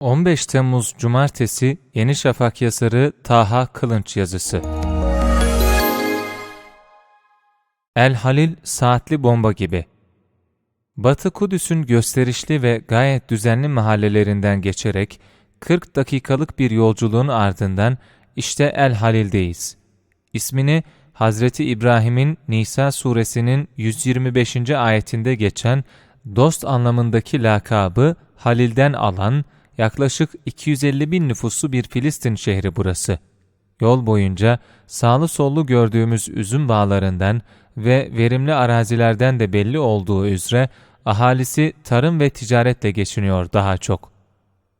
15 Temmuz Cumartesi Yeni Şafak yazarı Taha Kılınç yazısı. El Halil saatli bomba gibi. Batı Kudüs'ün gösterişli ve gayet düzenli mahallelerinden geçerek 40 dakikalık bir yolculuğun ardından işte El Halil'deyiz. İsmini Hazreti İbrahim'in Nisa suresinin 125. ayetinde geçen dost anlamındaki lakabı Halil'den alan yaklaşık 250 bin nüfuslu bir Filistin şehri burası. Yol boyunca sağlı sollu gördüğümüz üzüm bağlarından ve verimli arazilerden de belli olduğu üzere ahalisi tarım ve ticaretle geçiniyor daha çok.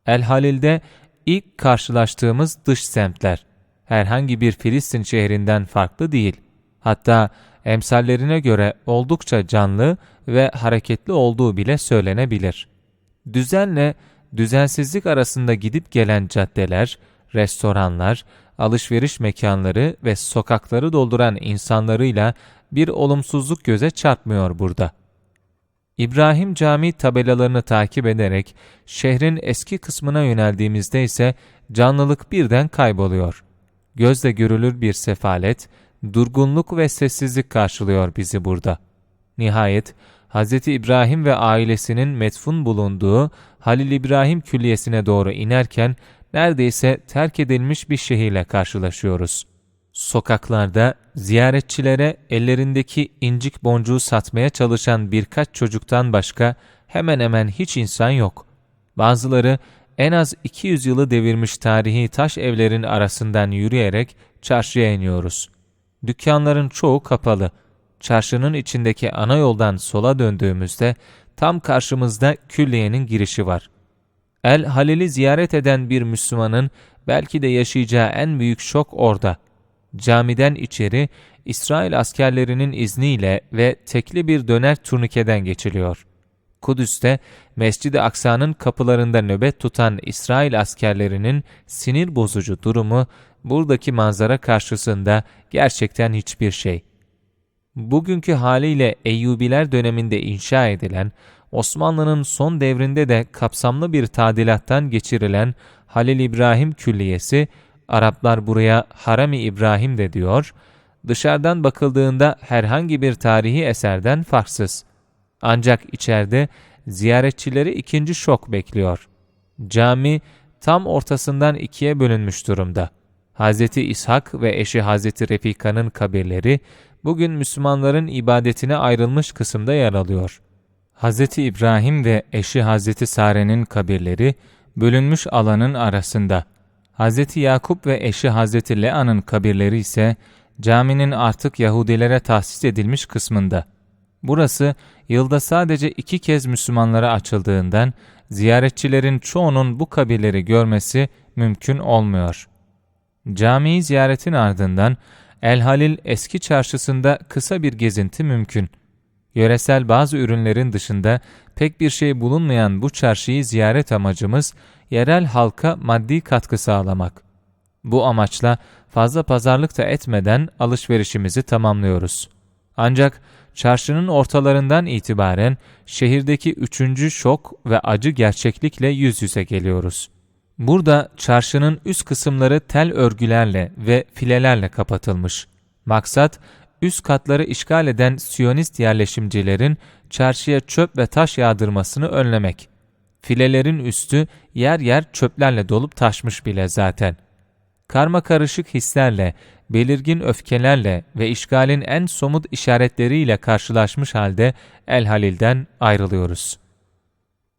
El Halil'de ilk karşılaştığımız dış semtler herhangi bir Filistin şehrinden farklı değil. Hatta emsallerine göre oldukça canlı ve hareketli olduğu bile söylenebilir. Düzenle düzensizlik arasında gidip gelen caddeler, restoranlar, alışveriş mekanları ve sokakları dolduran insanlarıyla bir olumsuzluk göze çarpmıyor burada. İbrahim Cami tabelalarını takip ederek şehrin eski kısmına yöneldiğimizde ise canlılık birden kayboluyor. Gözle görülür bir sefalet, durgunluk ve sessizlik karşılıyor bizi burada. Nihayet Hz. İbrahim ve ailesinin metfun bulunduğu Halil İbrahim Külliyesi'ne doğru inerken neredeyse terk edilmiş bir şehirle karşılaşıyoruz. Sokaklarda ziyaretçilere ellerindeki incik boncuğu satmaya çalışan birkaç çocuktan başka hemen hemen hiç insan yok. Bazıları en az 200 yılı devirmiş tarihi taş evlerin arasından yürüyerek çarşıya iniyoruz. Dükkanların çoğu kapalı. Çarşının içindeki ana yoldan sola döndüğümüzde tam karşımızda külliyenin girişi var. El Halil'i ziyaret eden bir Müslümanın belki de yaşayacağı en büyük şok orada. Camiden içeri İsrail askerlerinin izniyle ve tekli bir döner turnikeden geçiliyor. Kudüs'te Mescid-i Aksa'nın kapılarında nöbet tutan İsrail askerlerinin sinir bozucu durumu buradaki manzara karşısında gerçekten hiçbir şey bugünkü haliyle Eyyubiler döneminde inşa edilen, Osmanlı'nın son devrinde de kapsamlı bir tadilattan geçirilen Halil İbrahim Külliyesi, Araplar buraya Harami İbrahim de diyor, dışarıdan bakıldığında herhangi bir tarihi eserden farksız. Ancak içeride ziyaretçileri ikinci şok bekliyor. Cami tam ortasından ikiye bölünmüş durumda. Hz. İshak ve eşi Hz. Refika'nın kabirleri bugün Müslümanların ibadetine ayrılmış kısımda yer alıyor. Hz. İbrahim ve eşi Hz. Sare'nin kabirleri bölünmüş alanın arasında. Hz. Yakup ve eşi Hz. Lea'nın kabirleri ise caminin artık Yahudilere tahsis edilmiş kısmında. Burası yılda sadece iki kez Müslümanlara açıldığından ziyaretçilerin çoğunun bu kabirleri görmesi mümkün olmuyor. Camiyi ziyaretin ardından El Halil eski çarşısında kısa bir gezinti mümkün. Yöresel bazı ürünlerin dışında pek bir şey bulunmayan bu çarşıyı ziyaret amacımız yerel halka maddi katkı sağlamak. Bu amaçla fazla pazarlık da etmeden alışverişimizi tamamlıyoruz. Ancak çarşının ortalarından itibaren şehirdeki üçüncü şok ve acı gerçeklikle yüz yüze geliyoruz.'' Burada çarşının üst kısımları tel örgülerle ve filelerle kapatılmış. Maksat, üst katları işgal eden Siyonist yerleşimcilerin çarşıya çöp ve taş yağdırmasını önlemek. Filelerin üstü yer yer çöplerle dolup taşmış bile zaten. Karma karışık hislerle, belirgin öfkelerle ve işgalin en somut işaretleriyle karşılaşmış halde El Halil'den ayrılıyoruz.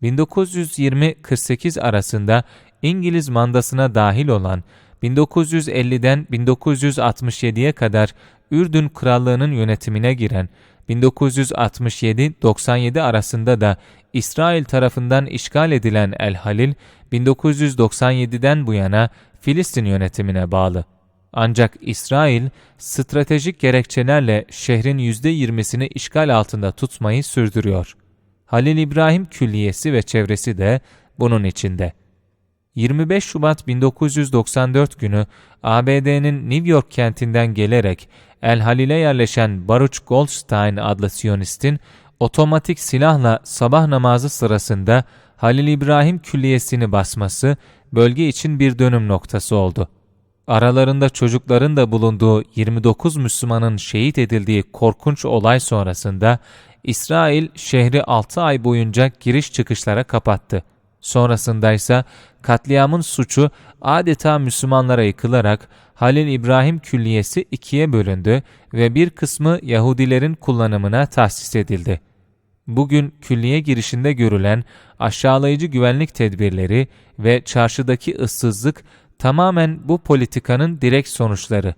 1920-48 arasında İngiliz mandasına dahil olan 1950'den 1967'ye kadar Ürdün Krallığı'nın yönetimine giren 1967-97 arasında da İsrail tarafından işgal edilen El Halil 1997'den bu yana Filistin yönetimine bağlı. Ancak İsrail stratejik gerekçelerle şehrin %20'sini işgal altında tutmayı sürdürüyor. Halil İbrahim Külliyesi ve çevresi de bunun içinde. 25 Şubat 1994 günü ABD'nin New York kentinden gelerek El Halil'e yerleşen Baruch Goldstein adlı Siyonistin otomatik silahla sabah namazı sırasında Halil İbrahim Külliyesi'ni basması bölge için bir dönüm noktası oldu. Aralarında çocukların da bulunduğu 29 Müslümanın şehit edildiği korkunç olay sonrasında İsrail şehri 6 ay boyunca giriş çıkışlara kapattı. Sonrasında ise katliamın suçu adeta Müslümanlara yıkılarak Halil İbrahim Külliyesi ikiye bölündü ve bir kısmı Yahudilerin kullanımına tahsis edildi. Bugün külliye girişinde görülen aşağılayıcı güvenlik tedbirleri ve çarşıdaki ıssızlık tamamen bu politikanın direkt sonuçları.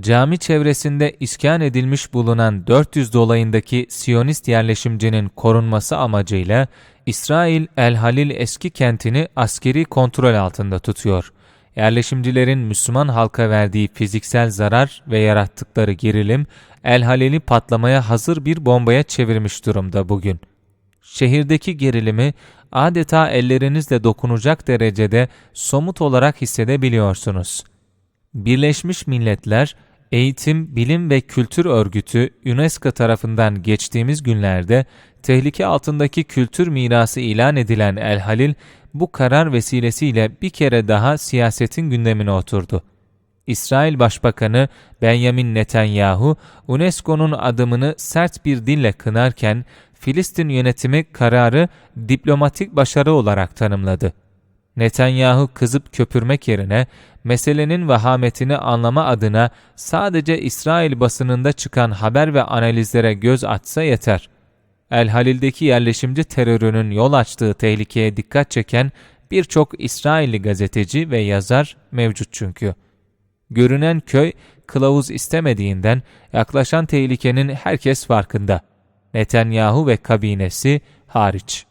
Cami çevresinde iskan edilmiş bulunan 400 dolayındaki Siyonist yerleşimcinin korunması amacıyla İsrail El Halil eski kentini askeri kontrol altında tutuyor. Yerleşimcilerin Müslüman halka verdiği fiziksel zarar ve yarattıkları gerilim El Halil'i patlamaya hazır bir bombaya çevirmiş durumda bugün. Şehirdeki gerilimi adeta ellerinizle dokunacak derecede somut olarak hissedebiliyorsunuz. Birleşmiş Milletler Eğitim, Bilim ve Kültür Örgütü UNESCO tarafından geçtiğimiz günlerde tehlike altındaki kültür mirası ilan edilen El Halil bu karar vesilesiyle bir kere daha siyasetin gündemine oturdu. İsrail Başbakanı Benjamin Netanyahu, UNESCO'nun adımını sert bir dille kınarken, Filistin yönetimi kararı diplomatik başarı olarak tanımladı. Netanyahu kızıp köpürmek yerine meselenin vahametini anlama adına sadece İsrail basınında çıkan haber ve analizlere göz atsa yeter. El Halil'deki yerleşimci terörünün yol açtığı tehlikeye dikkat çeken birçok İsrailli gazeteci ve yazar mevcut çünkü. Görünen köy kılavuz istemediğinden yaklaşan tehlikenin herkes farkında. Netanyahu ve kabinesi hariç.